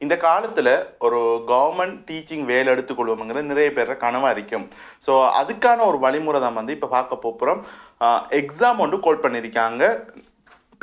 இந்த காலத்தில் ஒரு கவர்மெண்ட் டீச்சிங் வேலை எடுத்துக்கொள்வோம்ங்கிறது நிறைய பேரை கனவாக இருக்கும் ஸோ அதுக்கான ஒரு வழிமுறை தான் வந்து இப்போ பார்க்க போகிறோம் எக்ஸாம் ஒன்று கோல் பண்ணியிருக்காங்க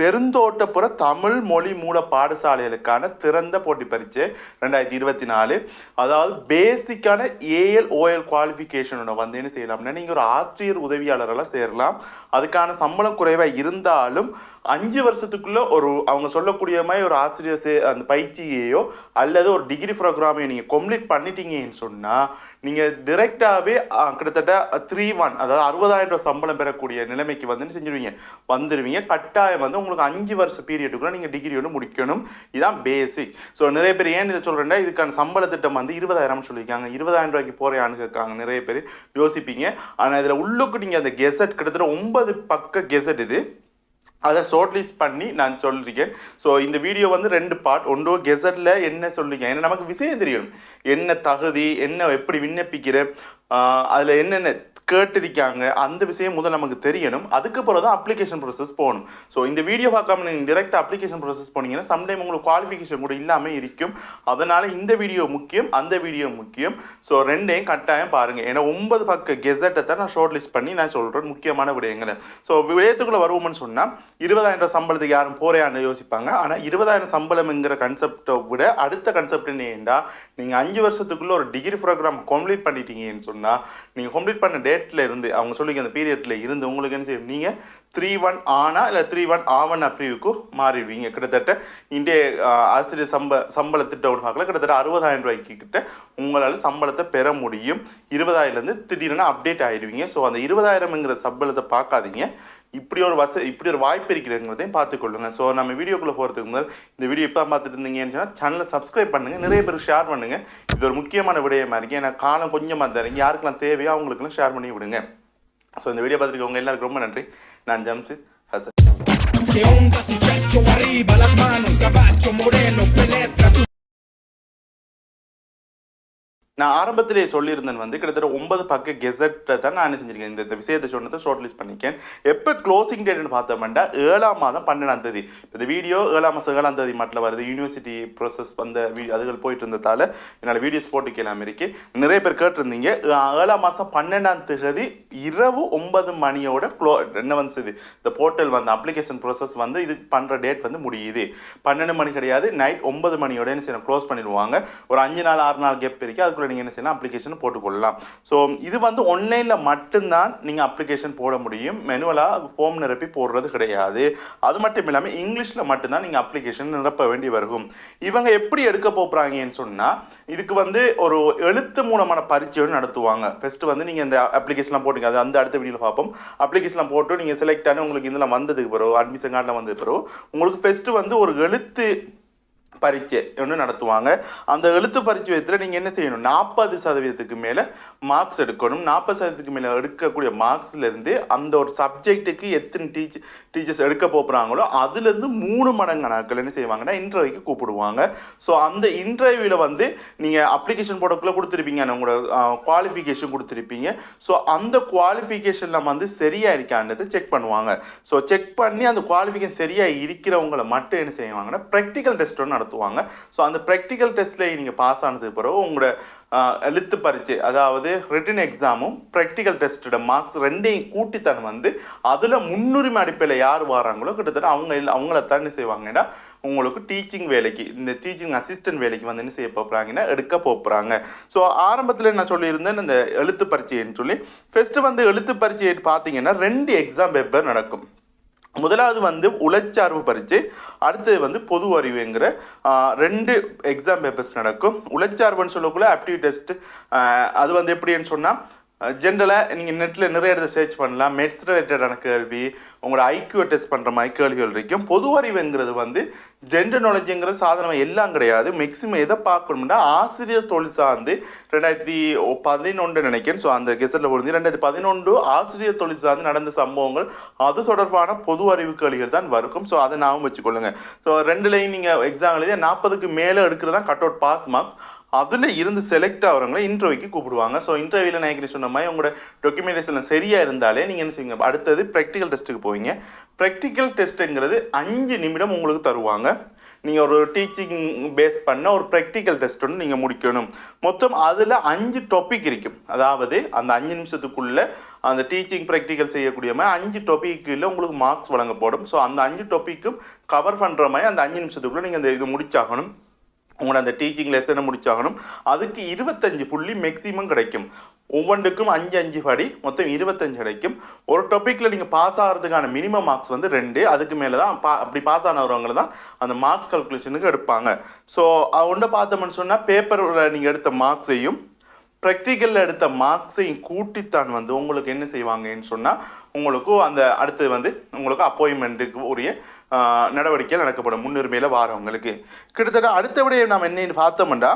பெருந்தோட்டப்புற தமிழ் மொழி மூல பாடசாலைகளுக்கான திறந்த போட்டி பரீட்சை ரெண்டாயிரத்தி இருபத்தி நாலு. அதாவது பேசிக்கான ஏஎல் ஓஎல் குவாலிஃபிகேஷனோட வந்து என்ன செய்யலாம்னா நீங்கள் ஒரு ஆசிரியர் உதவியாளரெல்லாம் சேரலாம். அதுக்கான சம்பளம் குறைவாக இருந்தாலும் அஞ்சு வருஷத்துக்குள்ள ஒரு அவங்க சொல்லக்கூடிய மாதிரி ஒரு ஆசிரியர் சே அந்த பயிற்சியையோ அல்லது ஒரு டிகிரி ப்ரோக்ராமையோ நீங்கள் கம்ப்ளீட் பண்ணிட்டீங்கன்னு சொன்னால் நீங்கள் டிரெக்டாகவே கிட்டத்தட்ட த்ரீ ஒன் அதாவது அறுபதாயிரம் ரூபா சம்பளம் பெறக்கூடிய நிலைமைக்கு வந்து செஞ்சுருவீங்க செஞ்சிருவீங்க? வந்துடுவீங்க கட்டாயம் வந்து உங்களுக்கு அஞ்சு வருஷ பீரியடுக்குள்ள நீங்கள் டிகிரி ஒன்று முடிக்கணும். இதுதான் பேசிக் ஸோ நிறைய பேர் ஏன் இதை சொல்கிறேன்னா இதுக்கான சம்பள திட்டம் வந்து இருபதாயிரம் சொல்லியிருக்காங்க. இருபதாயிரம் ரூபாய்க்கு போகிற இருக்காங்க நிறைய பேர். யோசிப்பீங்க. ஆனால் இதில் உள்ளுக்கு நீங்கள் அந்த கெசட் கிட்டத்தட்ட ஒன்பது பக்க கெசட் இது. அதை ஷார்ட் லிஸ்ட் பண்ணி நான் சொல்லியிருக்கேன். ஸோ இந்த வீடியோ வந்து ரெண்டு பார்ட் ஒன்றோ கெசட்டில் என்ன சொல்லுங்க ஏன்னா நமக்கு விஷயம் தெரியும். என்ன தகுதி என்ன எப்படி விண்ணப்பிக்கிற அதில் என்னென்ன கேட்டிருக்காங்க. அந்த விஷயம் முதல் நமக்கு தெரியணும். அதுக்கப்புறம் தான் அப்ளிகேஷன் ப்ராசஸ் போகணும். ஸோ இந்த வீடியோ பார்க்காம நீங்கள் direct அப்ளிகேஷன் ப்ராசஸ் போனீங்கன்னா சம்டைம் உங்களுக்கு குவாலிஃபிகேஷன் கூட இல்லாமல் இருக்கும். அதனால் இந்த வீடியோ முக்கியம் அந்த வீடியோ முக்கியம். ஸோ ரெண்டையும் கட்டாயம் பாருங்கள் ஏன்னா ஒன்பது பக்க கெசட்டை தான் நான் ஷார்ட் லிஸ்ட் பண்ணி நான் சொல்கிறேன் முக்கியமான விடயங்களை. ஸோ விடயத்துக்குள்ளே வருவோம்னு சொன்னால் இருபதாயிரம் ரூபாய் சம்பளத்துக்கு யாரும் போறையான்னு யோசிப்பாங்க. ஆனால் இருபதாயிரம் சம்பளம்ங்கிற கன்செப்டை விட அடுத்த கன்செப்ட் என்னண்டா நீங்கள் அஞ்சு வருஷத்துக்குள்ளே ஒரு டிகிரி ப்ரோக்ராம் கம்ப்ளீட் பண்ணிட்டீங்கன்னு சொன்னால் நீங்கள் கம்ப்ளீட் பண்ண டேட் பீரியட்ல இருந்து அவங்க சொல்லிக்க அந்த பீரியட்ல இருந்து உங்களுக்கு என்ன செய்யும்? நீங்கள் த்ரீ ஒன் ஆனா இல்லை த்ரீ ஒன் ஆவன் அப்ரிவுக்கு மாறிடுவீங்க. கிட்டத்தட்ட இந்திய ஆசிரியர் சம்ப சம்பள திட்டம் ஒன்று பார்க்கல கிட்டத்தட்ட அறுபதாயிரம் ரூபாய்க்கு கிட்ட உங்களால் சம்பளத்தை பெற முடியும். இருபதாயிரம்லேருந்து திடீர்னு அப்டேட் ஆயிடுவீங்க. ஸோ அந்த இருபதாயிரம்ங்கிற சம்பளத்தை பார்க்காதீங்க. இப்படி ஒரு வச இப்படி ஒரு வாய்ப்பு இருக்கிறங்கிறதையும் பார்த்துக்கொள்ளுங்க. ஸோ நம்ம வீடியோக்குள்ளே போகிறதுக்கு முதல் இந்த வீடியோ இப்போ பார்த்துட்டு இருந்தீங்கன்னு சொன்னால் சேனலை சப்ஸ்கிரைப் பண்ணுங்கள் நிறைய பேருக்கு ஷேர் பண்ணுங்கள் இது ஒரு முக்கியமான விடயமா இருக்குது ஏன்னா காலம் கொஞ்சமாக தரீங்க யாருக்கெல்லாம் தேவையோ அவங்களுக்குலாம் ஷேர் பண்ணி விடுங்க. ஸோ இந்த வீடியோ பார்த்துருக்கவங்க எல்லாருக்கும் ரொம்ப நன்றி. நான் ஜம்சித் ஹசன். நான் ஆரம்பத்திலே சொல்லியிருந்தேன் வந்து கிட்டத்தட்ட ஒன்பது பக்க கெசட்டை தான் நான் என்ன செஞ்சிருக்கேன். இந்த விஷயத்தை சொன்னதை ஷார்ட் லிஸ்ட் பண்ணிக்கேன் எப்போ க்ளோசிங் டேட்னு பார்த்தோம்னா ஏழாம் மாதம் பன்னெண்டாம் தேதி. இந்த வீடியோ ஏழாம் மாதம் ஏழாம் தேதி மட்டும் வருது. யூனிவர்சிட்டி ப்ரோசஸ் வந்த வீ அதுகள் போயிட்டு இருந்ததால் என்னால் வீடியோஸ் போட்டுக்கலாம் இருக்கு நிறைய பேர் கேட்டிருந்தீங்க. ஏழாம் மாதம் பன்னெண்டாம் தேதி இரவு ஒன்பது மணியோட க்ளோ என்ன வந்துச்சு இந்த போர்ட்டல் வந்து அப்ளிகேஷன் ப்ரோசஸ் வந்து இது பண்ணுற டேட் வந்து முடியுது. பன்னெண்டு மணி கிடையாது. நைட் ஒன்பது மணியோட என்ன செய்யணும்? க்ளோஸ் பண்ணிடுவாங்க. ஒரு அஞ்சு நாள் ஆறு நாள் கேப் இருக்குது அதுக்குள்ள நீங்கள் என்ன செய்யலாம் அப்ளிகேஷன் போட்டுக்கொள்ளலாம் ஸோ இது வந்து ஒன்லைனில் மட்டும்தான் நீங்கள் அப்ளிகேஷன் போட முடியும். மெனுவலாக ஃபார்ம் நிரப்பி போடுறது கிடையாது. அது மட்டும் இல்லாமல் இங்கிலீஷில் மட்டும்தான் நீங்கள் அப்ளிகேஷன் நிரப்ப வேண்டி வரும். இவங்க எப்படி எடுக்க போகிறாங்கன்னு சொன்னால் இதுக்கு வந்து ஒரு எழுத்து மூலமான பரீட்சையும் நடத்துவாங்க. ஃபஸ்ட்டு வந்து நீங்கள் இந்த அப்ளிகேஷன்லாம் போட்டுங்க. அது அந்த அடுத்த வீடியோவில் பார்ப்போம். அப்ளிகேஷன்லாம் போட்டு நீங்கள் செலக்ட் ஆனி உங்களுக்கு இதெல்லாம் வந்ததுக்கு பிறகு அட்மிஷன் கார்டில் வந்ததுக்கு பிறகு உங்களுக்கு ஃபஸ்ட்டு வந்து ஒரு எழுத்து பரீட்சை ஒன்று நடத்துவாங்க. அந்த எழுத்து பரீட்சை விதத்தில் நீங்கள் என்ன செய்யணும்? நாற்பது சதவீதத்துக்கு மேலே மார்க்ஸ் எடுக்கணும். நாற்பது சதவீதத்துக்கு மேலே எடுக்கக்கூடிய மார்க்ஸ்லேருந்து அந்த ஒரு சப்ஜெக்ட்டுக்கு எத்தனை டீச் டீச்சர்ஸ் எடுக்க போகிறாங்களோ அதுலேருந்து மூணு மடங்கு நாட்கள் என்ன செய்வாங்கன்னா இன்டர்வியூக்கு கூப்பிடுவாங்க. ஸோ அந்த இன்டர்வியூவில் வந்து நீங்கள் அப்ளிகேஷன் போடக்குள்ளே கொடுத்துருப்பீங்க. உங்களோட குவாலிஃபிகேஷன் கொடுத்துருப்பீங்க. ஸோ அந்த குவாலிஃபிகேஷனில் வந்து சரியாக இருக்கான்றதை செக் பண்ணுவாங்க. ஸோ செக் பண்ணி அந்த குவாலிஃபிகேஷன் சரியாக இருக்கிறவங்களை மட்டும் என்ன செய்வாங்கன்னா ப்ராக்டிக்கல் டெஸ்ட் ஒன்று நடத்துவாங்க. ஸோ அந்த ப்ராக்டிக்கல் டெஸ்ட்டில் நீங்கள் பாஸ் ஆனதுக்கு பிறகு உங்களோட எழுத்து பரீட்சை அதாவது ரிட்டன் எக்ஸாமும் ப்ராக்டிக்கல் டெஸ்ட்டோட மார்க்ஸ் ரெண்டையும் கூட்டித்தன் வந்து அதில் முன்னுரிமை அடிப்படையில் யார் வராங்களோ கிட்டத்தட்ட அவங்க இல்லை அவங்கள தான் என்ன செய்வாங்கன்னா உங்களுக்கு டீச்சிங் வேலைக்கு இந்த டீச்சிங் அசிஸ்டன்ட் வேலைக்கு வந்து என்ன செய்ய போகிறாங்கன்னா எடுக்க போகிறாங்க ஸோ ஆரம்பத்தில் நான் சொல்லியிருந்தேன் இந்த எழுத்து பரீட்சைன்னு சொல்லி. ஃபஸ்ட்டு வந்து எழுத்து பரீட்சை பார்த்தீங்கன்னா ரெண்டு எக்ஸாம் பேப்பர் நடக்கும். முதலாவது வந்து உளச்சார்பு பரீட்சை அடுத்தது வந்து பொது அறிவுங்கிற ரெண்டு எக்ஸாம் பேப்பர்ஸ் நடக்கும். உளச்சார்புன்னு சொல்லக்குள்ள ஆப்டிவ் டெஸ்ட் அது வந்து எப்படின்னு சொன்னால் ஜென்ரலாக நீங்கள் நெட்டில் நிறைய இடத்த சர்ச் பண்ணலாம். மெட்ஸ் ரிலேட்டடான கேள்வி உங்களோட ஐக்யூ டெஸ்ட் பண்ணுற மாதிரி கேள்விகள் இருக்கும். பொது அறிவுங்கிறது வந்து ஜென்ரல் நாலேஜுங்கிற சாதனம் எல்லாம் கிடையாது. மேக்ஸிமம் எதை பார்க்கணும்னா ஆசிரியர் தொழில் சார்ந்து ரெண்டாயிரத்தி பதினொன்று நினைக்கிறேன். ஸோ அந்த கெசட்டில் பொழுது ரெண்டாயிரத்தி பதினொன்று ஆசிரியர் தொழில் சார்ந்து நடந்த சம்பவங்கள் அது தொடர்பான பொது அறிவு கேள்விகள் தான் வரும். ஸோ அதை ஞாபகம் வச்சுக்கொள்ளுங்க. ஸோ ரெண்டுலேயும் நீங்கள் எக்ஸாம் எழுதி நாற்பதுக்கு மேலே எடுக்கிறது தான் கட் அவுட் பாஸ் மார்க் அதில் இருந்து செலக்ட் ஆகிறவங்களை இன்டர்வியூக்கு கூப்பிடுவாங்க. ஸோ இன்டர்வியூவில் நான் சொன்ன மாதிரி உங்களோட டாக்குமெண்டேஷன் சரியாக இருந்தாலே நீங்கள் என்ன செய்வீங்க? அடுத்தது ப்ராக்டிக்கல் டெஸ்ட்டுக்கு போவீங்க. ப்ராக்டிக்கல் டெஸ்ட்டுங்கிறது அஞ்சு நிமிடம் உங்களுக்கு தருவாங்க. நீங்கள் ஒரு டீச்சிங் பேஸ் பண்ண ஒரு ப்ராக்டிக்கல் டெஸ்ட் ஒன்று நீங்கள் முடிக்கணும். மொத்தம் அதில் அஞ்சு டாபிக் இருக்கும். அதாவது அந்த அஞ்சு நிமிஷத்துக்குள்ளே அந்த டீச்சிங் ப்ராக்டிக்கல் செய்யக்கூடிய மாதிரி அஞ்சு டாப்பிக்கில் உங்களுக்கு மார்க்ஸ் வழங்கப்படும். ஸோ அந்த அஞ்சு டாப்பிக்கும் கவர் பண்ணுற மாதிரி அந்த அஞ்சு நிமிஷத்துக்குள்ளே நீங்கள் அந்த இது முடிச்சாகணும். உங்களை அந்த டீச்சிங் லெசனை முடிச்சாகணும். அதுக்கு இருபத்தஞ்சு புள்ளி மேக்ஸிமம் கிடைக்கும். ஒவ்வொன்றுக்கும் அஞ்சு அஞ்சு படி மொத்தம் இருபத்தஞ்சு கிடைக்கும். ஒரு டாப்பிக்கில் நீங்கள் பாஸ் ஆகிறதுக்கான மினிமம் மார்க்ஸ் வந்து ரெண்டு. அதுக்கு மேலே தான் பா அப்படி பாஸ் ஆனவங்க தான் அந்த மார்க்ஸ் கல்குலேஷனுக்கு எடுப்பாங்க. ஸோ ஒன்றை பார்த்தோம்னு சொன்னால் பேப்பரில் நீங்கள் எடுத்த மார்க்ஸையும் ப்ராக்டிக்கலில் எடுத்த மார்க்ஸையும் கூட்டித்தான் வந்து உங்களுக்கு என்ன செய்வாங்கன்னு சொன்னால் உங்களுக்கு அந்த அடுத்து வந்து உங்களுக்கு அப்பாயின்மெண்ட்டுக்கு உரிய நடவடிக்கைகள் நடக்கப்படும். முன்னுரிமையில் வாரவங்களுக்கு கிட்டத்தட்ட அடுத்தபடியே நாம் என்னன்னு பார்த்தோம்னா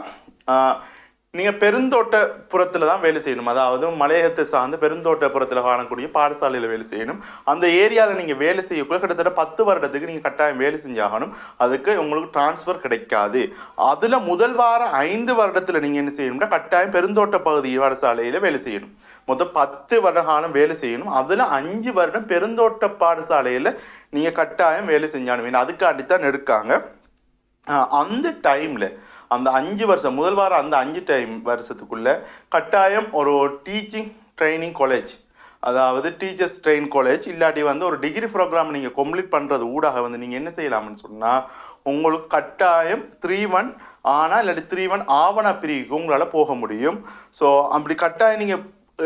நீங்கள் பெருந்தோட்டப்புறத்தில் தான் வேலை செய்யணும். அதாவது மலையகத்தை சார்ந்த பெருந்தோட்டப்புறத்தில் காணக்கூடிய பாடசாலையில் வேலை செய்யணும். அந்த ஏரியாவில் நீங்கள் வேலை செய்யக்குள்ள கிட்டத்தட்ட பத்து வருடத்துக்கு நீங்கள் கட்டாயம் வேலை செஞ்சாகணும். அதுக்கு உங்களுக்கு டிரான்ஸ்ஃபர் கிடைக்காது. அதில் முதல் வாரம் ஐந்து வருடத்தில் நீங்கள் என்ன செய்யணும்னா கட்டாயம் பெருந்தோட்ட பகுதி பாடசாலையில் வேலை செய்யணும். மொத்தம் பத்து வருட காலம் வேலை செய்யணும். அதில் அஞ்சு வருடம் பெருந்தோட்ட பாடசாலையில் நீங்கள் கட்டாயம் வேலை செஞ்சாகணும். அதுக்காண்டித்தான் எடுக்காங்க அந்த டைமில் அந்த அஞ்சு வருஷம் முதல் வாரம் அந்த அஞ்சு டைம் வருஷத்துக்குள்ளே கட்டாயம் ஒரு டீச்சிங் ட்ரைனிங் காலேஜ் அதாவது டீச்சர்ஸ் ட்ரெயின் காலேஜ் இல்லாட்டி வந்து ஒரு டிகிரி ப்ரோக்ராம் நீங்கள் கம்ப்ளீட் பண்ணுறது ஊடாக வந்து நீங்கள் என்ன செய்யலாம்னு சொன்னால் உங்களுக்கு கட்டாயம் த்ரீ ஒன் ஆனால் இல்லாட்டி த்ரீ ஒன் ஆவண பிரிவுக்கு உங்களால் போக முடியும். ஸோ அப்படி கட்டாயம் நீங்கள்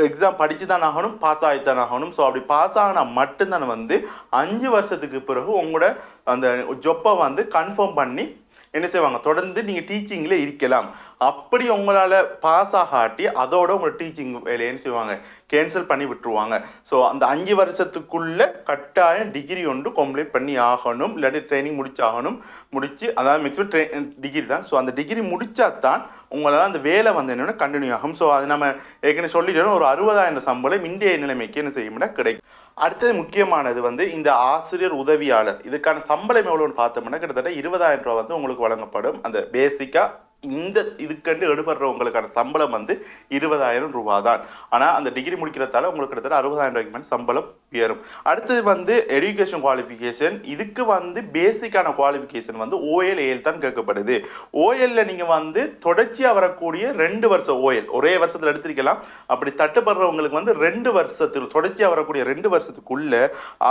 எக்ஸாம் படித்து தான் ஆகணும் பாஸ் ஆகித்தான் ஆகணும். ஸோ அப்படி பாஸ் ஆனால் மட்டும்தான் வந்து அஞ்சு வருஷத்துக்கு பிறகு உங்களோட அந்த ஜொப்பை வந்து கன்ஃபார்ம் பண்ணி என்ன செய்வாங்க? தொடர்ந்து நீங்கள் டீச்சிங்கில் இருக்கலாம். அப்படி உங்களால் பாஸ் ஆகாட்டி அதோட உங்களோட டீச்சிங் வேலையன்னு செய்வாங்க? கேன்சல் பண்ணி விட்டுருவாங்க. ஸோ அந்த அஞ்சு வருஷத்துக்குள்ள கட்டாயம் டிகிரி ஒன்று கம்ப்ளீட் பண்ணி ஆகணும். இல்லாட்டி ட்ரைனிங் முடிச்சாகணும். முடிச்சு அதாவது மேக்ஸிமம் ட்ரை டிகிரி தான். ஸோ அந்த டிகிரி முடித்தா தான் உங்களால் அந்த வேலை வந்து என்னென்னா கண்டினியூ ஆகும். ஸோ அது நம்ம ஏற்கனவே சொல்லிட்டோம். ஒரு அறுபதாயிரம் சம்பளம் இந்திய நிலைமைக்கு என்ன செய்யும்னா கிடைக்கும். அடுத்தது முக்கியமானது வந்து இந்த ஆசிரியர் உதவியாளர். இதுக்கான சம்பளம் எவ்வளோன்னு பார்த்தோம்னா கிட்டத்தட்ட இருபதாயிரம் ரூபா வந்து உங்களுக்கு வழங்கப்படும். அந்த பேசிக்காக இந்த இதுக்கண்டு எடுபடுறவங்களுக்கான சம்பளம் வந்து இருபதாயிரம் ரூபா தான் ஆனால் அந்த டிகிரி முடிக்கிறதால உங்களுக்கு கிட்டத்தட்ட அறுபதாயிரம் ரூபாய்க்கு மேலே சம்பளம் உயரும் அடுத்தது வந்து எடுகேஷன் குவாலிஃபிகேஷன் இதுக்கு வந்து பேசிக்கான குவாலிஃபிகேஷன் வந்து ஓஎல் ஏஎல் தான் கேட்கப்படுது. ஓஎல்ல நீங்கள் வந்து தொடர்ச்சியாக வரக்கூடிய ரெண்டு வருஷம் ஓஎல் ஒரே வருஷத்தில் எடுத்திருக்கலாம். அப்படி தட்டுப்படுறவங்களுக்கு வந்து ரெண்டு வருஷத்தில் தொடர்ச்சியாக வரக்கூடிய ரெண்டு வருஷத்துக்குள்ளே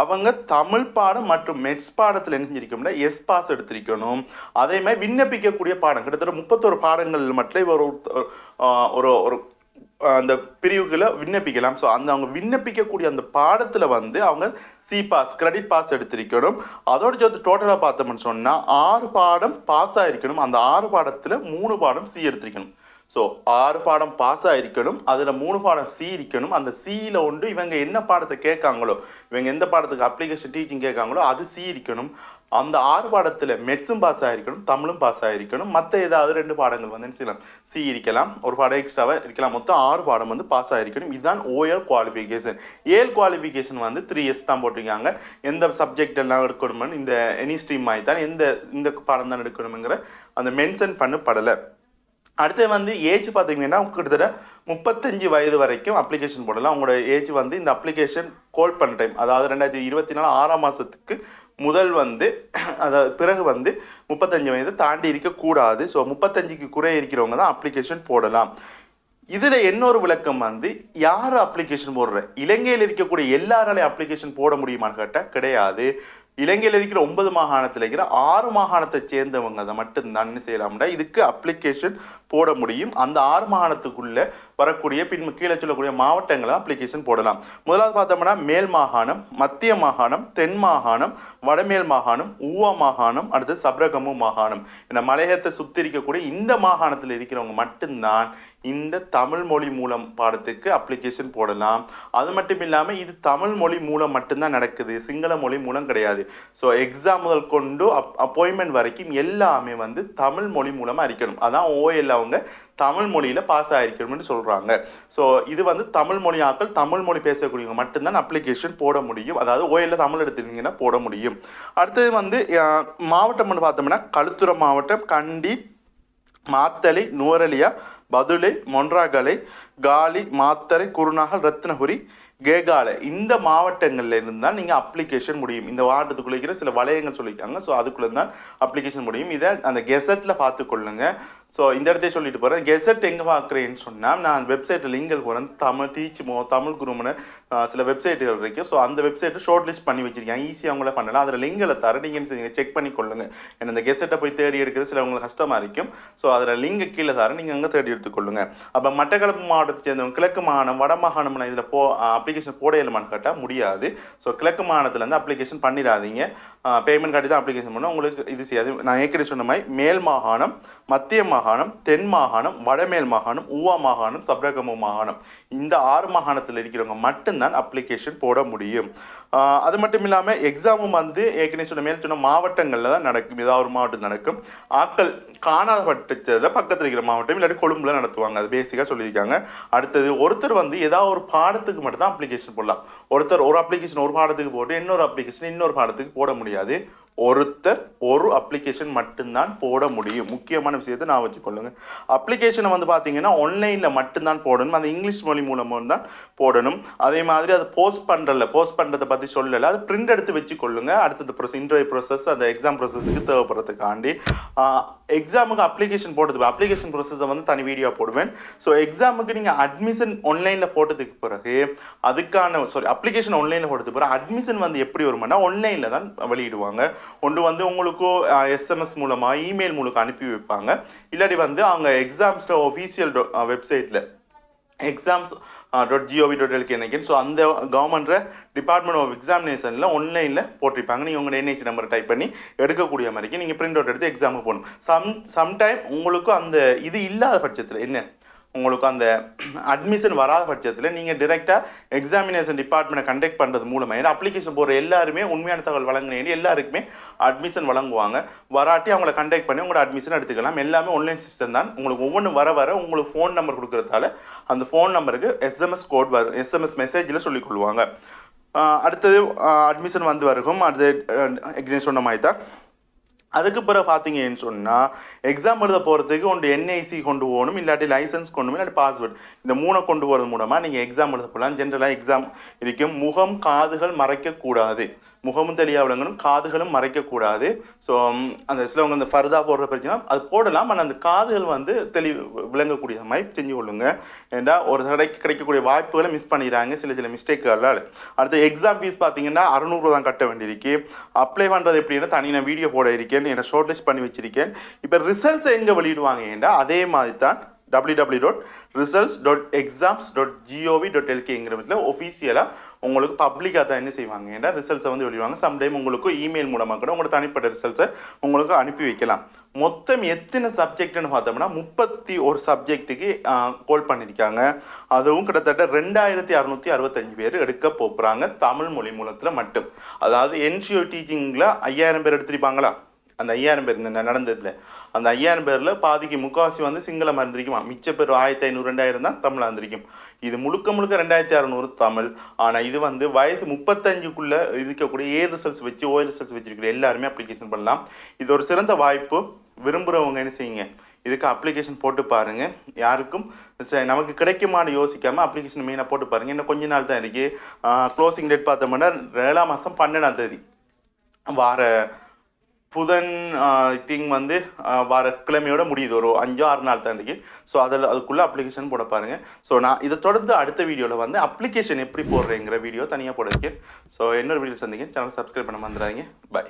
அவங்க தமிழ் பாடம் மற்றும் மெட்ஸ் பாடத்தில் என்ன செஞ்சிருக்கோம்னா எஸ் பாஸ் எடுத்திருக்கணும். அதே மாதிரி விண்ணப்பிக்கக்கூடிய பாடம். கிட்டத்தட்ட முப்பத்தொரு பாடங்கள் மட்டும் ஒரு ஒரு ஒரு அந்த பிரிவுகளை விண்ணப்பிக்கலாம். ஸோ அந்த அவங்க விண்ணப்பிக்கக்கூடிய அந்த பாடத்தில் வந்து அவங்க சி பாஸ் கிரெடிட் பாஸ் எடுத்திருக்கணும். அதோட சேர்த்து டோட்டலாக பார்த்தோம்னு சொன்னால் ஆறு பாடம் பாஸ் ஆகிருக்கணும் அந்த ஆறு பாடத்தில் மூணு பாடம் சி எடுத்திருக்கணும். ஸோ ஆறு பாடம் பாஸ் ஆகிருக்கணும் அதில் மூணு பாடம் சி இருக்கணும். அந்த சியில் ஒன்று இவங்க என்ன பாடத்தை கேட்காங்களோ இவங்க எந்த பாடத்துக்கு அப்ளிகேஷன் டீச்சிங் கேட்காங்களோ அது சி இருக்கணும். அந்த ஆறு பாடத்தில் மெட்ஸும் பாஸ் ஆகிருக்கணும் தமிழும் பாஸ் ஆகிருக்கணும் மற்ற ஏதாவது ரெண்டு பாடங்கள் வந்து என்ன செய்யலாம்? சி இருக்கலாம். ஒரு பாடம் எக்ஸ்ட்ராவாக இருக்கலாம். மொத்தம் ஆறு பாடம் வந்து பாஸ் ஆகிருக்கணும் இதுதான் ஓஎல் குவாலிஃபிகேஷன் ஏல் குவாலிஃபிகேஷன் வந்து த்ரீ இயர்ஸ் தான் போட்டிருக்காங்க. எந்த சப்ஜெக்ட் எல்லாம் எடுக்கணும்னு இந்த எனி ஸ்ட்ரீம் மாதிரி தான் எந்த இந்த பாடம் தான் எடுக்கணுங்கிற அந்த மென்ஷன் பண்ணப்படலை. அடுத்து வந்து ஏஜ் பார்த்தீங்கன்னா கிட்டத்தட்ட முப்பத்தஞ்சு வயது வரைக்கும் அப்ளிகேஷன் போடலாம். உங்களோட ஏஜ் வந்து இந்த அப்ளிகேஷன் கோல் பண்ண டைம் அதாவது ரெண்டாயிரத்தி இருபத்தி நாலு ஆறாம் மாதத்துக்கு முதல் வந்து அதாவது பிறகு வந்து முப்பத்தஞ்சு வயதை தாண்டி இருக்கக்கூடாது ஸோ முப்பத்தஞ்சுக்கு குறை இருக்கிறவங்க தான் அப்ளிகேஷன் போடலாம். இதில் இன்னொரு விளக்கம் வந்து யார் அப்ளிகேஷன் போடுற? இலங்கையில் இருக்கக்கூடிய எல்லாராலையும் அப்ளிகேஷன் போட முடியுமான்னு கேட்டால் கிடையாது. இலங்கையில் இருக்கிற ஒன்பது மாகாணத்தில் இருக்கிற ஆறு மாகாணத்தை சேர்ந்தவங்க அதை மட்டும்தான் என்ன செய்யலாம்னா இதுக்கு அப்ளிகேஷன் போட முடியும். அந்த ஆறு மாகாணத்துக்குள்ள வரக்கூடிய பின் கீழே சொல்லக்கூடிய மாவட்டங்களை அப்ளிகேஷன் போடலாம். முதலாவது பார்த்தோம்னா மேல் மாகாணம் மத்திய மாகாணம் தென் மாகாணம் வடமேல் மாகாணம் ஊவா மாகாணம் அடுத்து சப்ரகமு மாகாணம். இந்த மலையத்தை சுற்றி இருக்கக்கூடிய இந்த மாகாணத்தில் இருக்கிறவங்க மட்டும்தான் இந்த தமிழ் மொழி மூலம் பாடத்துக்கு அப்ளிகேஷன் போடலாம். அது மட்டும் இல்லாமல் இது தமிழ் மொழி மூலம் மட்டும்தான் நடக்குது. சிங்கள மொழி மூலம் கிடையாது. ஸோ எக்ஸாம் முதல் கொண்டு அப் அப்பாயின்மெண்ட் வரைக்கும் எல்லாமே வந்து தமிழ் மொழி மூலமாக அறிக்கணும் அதான் ஓஎல் அவங்க தமிழ் மொழியில் பாஸ் ஆகிருக்கணும்னு சொல்கிறாங்க ஸோ இது வந்து தமிழ் மொழி ஆக்கள் தமிழ் மொழி பேசக்கூடியவங்க மட்டும்தான் அப்ளிகேஷன் போட முடியும். அதாவது ஓஎல்ல தமிழ் எடுத்துட்டீங்கன்னா போட முடியும். அடுத்தது வந்து மாவட்டம்னு பார்த்தோம்னா களுத்துறை மாவட்டம் கண்டி மாத்தளை நுவரலியா பதுளை மொன்றாகலை காலி மாத்தரை குருநாகல் ரத்னபுரி கேகால இந்த மாவட்டங்களில் இருந்து தான் நீங்கள் அப்ளிகேஷன் முடியும். இந்த மாவட்டத்துக்குள்ள இருக்கிற சில வளையங்கள் சொல்லியிருக்காங்க. ஸோ அதுக்குள்ளே தான் அப்ளிகேஷன் முடியும். இதை அந்த கெசட்டில் பார்த்து கொள்ளுங்க ஸோ இந்த இடத்தையே சொல்லிட்டு போகிறேன் கெசட் எங்கே பார்க்குறேன்னு சொன்னால் நான் வெப்சைட்டில் லிங்கல் போகிறேன் தமிழ் டீச்சுமோ தமிழ் குருமனு சில வெப்சைட்டுகள் இருக்குது ஸோ அந்த வெப்சைட்டை ஷார்ட் லிஸ்ட் பண்ணி வச்சிருக்கேன். ஈஸியாக அவங்கள பண்ணலாம். அதில் லிங்கில் தர நீங்கள் என்ன செக் பண்ணி கொள்ளுங்க. ஏன்னா இந்த கெசட்டை போய் தேடி எடுக்கிறது சில உங்களுக்கு கஷ்டமாக இருக்கும். ஸோ அதில் லிங்கை கீழே தர நீங்கள் அங்கே தேடி எடுத்துக்கொள்ளுங்க. அப்போ மட்டக்களப்பு மாவட்டத்தை சேர்ந்தவங்க கிழக்கு மாகாணம் வட மாகாணம்னா இதில் போ அப்ளிகேஷன் போட இயலுமான்னு கேட்டால் முடியாது. ஸோ கிழக்கு மாகாணத்துலேருந்து அப்ளிகேஷன் பண்ணிடாதீங்க. பேமெண்ட் காட்டி தான் அப்ளிகேஷன் பண்ணால் உங்களுக்கு இது செய்யாது. நான் ஏற்கனவே சொன்ன மாதிரி மேல் மாகாணம் மத்திய மாகாணம் தென் மாகாணம் வடமேல் மாகாணம் ஊவா மாகாணம் சப்ரகமு மாகாணம். இந்த ஆறு மாகாணத்தில் இருக்கிறவங்க மட்டும்தான் அப்ளிகேஷன் போட முடியும். அது மட்டும் இல்லாமல் எக்ஸாமும் வந்து ஏற்கனவே சொன்ன மேல் சொன்ன மாவட்டங்களில் தான் நடக்கும். ஏதாவது ஒரு மாவட்டம் நடக்கும். ஆட்கள் காணாத பட்சத்தில் பக்கத்தில் இருக்கிற மாவட்டம் இல்லாட்டி கொழும்புல நடத்துவாங்க. அது பேசிக்காக சொல்லியிருக்காங்க. அடுத்தது ஒருத்தர் வந்து ஏதாவது ஒரு பாடத்துக்கு மட்டும் தான் அப்ளிகேஷன் போடலாம். ஒருத்தர் ஒரு அப்ளிகேஷன் ஒரு பாடத்துக்கு போட்டு இன்னொரு அப்ளிகேஷன் இன்னொரு பாடத்துக்கு போட முடியாது. ஒருத்தர் ஒரு அப்ளிகேஷன் மட்டும்தான் போட முடியும். முக்கியமான விஷயத்தை நான் வச்சுக்கொள்ளுங்க. அப்ளிகேஷனை வந்து பார்த்தீங்கன்னா ஆன்லைனில் மட்டும்தான் போடணும். அது இங்கிலீஷ் மொழி மூலமாக தான் போடணும். அதே மாதிரி அதை போஸ்ட் பண்ணுறல போஸ்ட் பண்ணுறதை பற்றி சொல்லலை. அது பிரிண்ட் எடுத்து வச்சுக்கொள்ளுங்க. அடுத்தது ப்ரொசஸ் இன்டர்வியூ ப்ரொசஸ் அந்த எக்ஸாம் ப்ரொசஸுக்கு தேவைப்படுறதுக்காண்டி. எக்ஸாமுக்கு அப்ளிகேஷன் போட்டதுக்கு அப்ளிகேஷன் ப்ரொசஸை வந்து தனி வீடியோ போடுவேன். ஸோ எக்ஸாமுக்கு நீங்கள் அட்மிஷன் ஆன்லைனில் போட்டதுக்கு பிறகு அதுக்கான சாரி அப்ளிகேஷன் ஆன்லைனில் போட்டதுக்கு பிறகு அட்மிஷன் வந்து எப்படி வருமானா ஆன்லைனில் தான் வெளியிடுவாங்க. ஒன்று வந்து உங்களுக்கு எஸ்எம்எஸ் மூலமாக இமெயில் மூலமாக அனுப்பி வைப்பாங்க. இல்லாட்டி வந்து அவங்க எக்ஸாம்ஸில் ஒஃபீஷியல் வெப்சைட்டில் exams dot GOV dot LK நினைக்கிறேன் ஸோ அந்த கவர்மெண்ட்ற டிபார்ட்மெண்ட் ஆஃப் எக்ஸாமினேஷனில் ஆன்லைனில் போட்டிருப்பாங்க. நீங்கள் உங்கள் என்ஹெச் நம்பர் டைப் பண்ணி எடுக்கக்கூடிய மாதிரிக்கு நீங்கள் பிரிண்ட் அவுட் எடுத்து எக்ஸாமுக்கு போகணும் சம் சம்டைம் உங்களுக்கும் அந்த இது இல்லாத பட்சத்தில் என்ன? உங்களுக்கு அந்த அட்மிஷன் வராத பட்சத்தில் நீங்கள் டிரெக்டாக எக்ஸாமினேஷன் டிபார்ட்மெண்ட்டை கண்டக்ட் பண்ணுறது மூலமாக ஏன்னா அப்ளிகேஷன் போகிற எல்லாருமே உண்மையான தகவல் வழங்கினேன் எல்லாருக்குமே அட்மிஷன் வழங்குவாங்க. வராட்டி அவங்கள கண்டக்ட் பண்ணி உங்களோட அட்மிஷன் எடுத்துக்கலாம். எல்லாமே ஆன்லைன் சிஸ்டம் தான். உங்களுக்கு ஒவ்வொன்றும் வர வர உங்களுக்கு ஃபோன் நம்பர் கொடுக்குறதால அந்த ஃபோன் நம்பருக்கு எஸ்எம்எஸ் கோட் வரும் எஸ்எம்எஸ் மெசேஜில் சொல்லிக்கொள்வாங்க அடுத்தது அட்மிஷன் வந்து வருகும். அடுத்து சொன்ன மாதிரி தான் அதுக்கு பிறகு பார்த்தீங்கன்னு சொன்னால் எக்ஸாம் எழுத போகிறதுக்கு ஒன்று என்ஐசி கொண்டு போகணும் இல்லாட்டி லைசன்ஸ் கொண்டு இல்லாட்டி பாஸ்வேர்ட் இந்த மூணை கொண்டு போகிறது மூலமாக நீங்கள் எக்ஸாம் எழுத போகலாம். ஜென்ரலாக எக்ஸாம் இருக்கும். முகம் காதுகள் மறைக்கக்கூடாது. முகமும் தெளியாக விளங்கணும் காதுகளும் மறைக்கக்கூடாது. ஸோ அந்த சிலவங்க அந்த ஃபர்தா போடுற பிரச்சனை அது போடலாம். ஆனால் அந்த காதுகள் வந்து தெளி விளங்கக்கூடிய மாதிரி செஞ்சு கொள்ளுங்க. ஏன்னா ஒரு தடவைக்கு கிடைக்கக்கூடிய வாய்ப்புகளை மிஸ் பண்ணிடுறாங்க சில சில மிஸ்டேக்குகளால் அடுத்து எக்ஸாம் ஃபீஸ் பார்த்தீங்கன்னா அறநூறு தான் கட்ட வேண்டியிருக்கு. அப்ளை பண்ணுறது எப்படின்னா தனி நான் வீடியோ போட இருக்கேன் என்னை ஷார்ட் லிஸ்ட் பண்ணி வச்சிருக்கேன். இப்போ ரிசல்ட்ஸ் எங்கே வெளியிடுவாங்க ஏன்டா அதே மாதிரி தான் W W dot results dot exams dot GOV dot எல்கேங்கிற ஒஃபீஷியலாக உங்களுக்கு பப்ளிக்காக தான் என்ன செய்வாங்க? ஏன்னா ரிசல்ட்ஸை வந்து வெளிவாங்க சம்டைம் உங்களுக்கு இமெயில் மூலமாக கூட உங்களோட தனிப்பட்ட ரிசல்ட்ஸை உங்களுக்கு அனுப்பி வைக்கலாம். மொத்தம் எத்தனை சப்ஜெக்ட்னு பார்த்தோம்னா முப்பத்தி ஒரு சப்ஜெக்ட்டுக்கு கோல் பண்ணியிருக்காங்க. அதுவும் கிட்டத்தட்ட ரெண்டாயிரத்தி அறுநூற்றி அறுபத்தஞ்சு பேர் எடுக்க போகிறாங்க தமிழ் மொழி மூலத்தில் மட்டும். அதாவது என்ஜிஓ டீச்சிங்கில் ஐயாயிரம் பேர் எடுத்திருப்பாங்களா? அந்த ஐயாயிரம் பேர் இந்த நடந்ததுல. அந்த ஐயாயிரம் பேரில் பாதிக்கு முக்காவாசி வந்து சிங்களமாக இருந்திருக்குமா மிச்ச பேர் ஆயிரத்தி ஐநூறு ரெண்டாயிரம் தான் தமிழாக இருந்திருக்கும் இது முழுக்க முழுக்க ரெண்டாயிரத்தி அறநூறு தமிழ். ஆனால் இது வந்து வயது முப்பத்தஞ்சுக்குள்ளே இருக்கக்கூடிய ஏ ரிசல்ட்ஸ் வச்சு ஓ ரிசல்ட்ஸ் வச்சுருக்கிற எல்லாருமே அப்ளிகேஷன் பண்ணலாம். இது ஒரு சிறந்த வாய்ப்பு. விரும்புகிறவங்க என்ன செய்யுங்க? இதுக்கு அப்ளிகேஷன் போட்டு பாருங்கள் யாருக்கும் நமக்கு கிடைக்குமான்னு யோசிக்காமல் அப்ளிகேஷன் மெயினாக போட்டு பாருங்கள் இன்னும் கொஞ்ச நாள் தான் இருக்குது க்ளோசிங் டேட் பார்த்தோம்னா ஏழாம் மாதம் பன்னெண்டாம் தேதி. வார புதன் திங் வந்து வர வார கிழமையோட முடியுது. ஒரு அஞ்சோ ஆறு நாள் தாண்டிக்கு ஸோ அதில் அதுக்குள்ளே அப்ளிகேஷன் போட பாருங்க. ஸோ நான் இதை தொடர்ந்து அடுத்த வீடியோவில் வந்து அப்ளிகேஷன் எப்படி போடுறேங்கிற வீடியோ தனியாக போட இருக்கேன் ஸோ இன்னொரு வீடியோ சந்திங்க சேனல் சப்ஸ்கிரைப் பண்ண மறந்துடாதீங்க. பை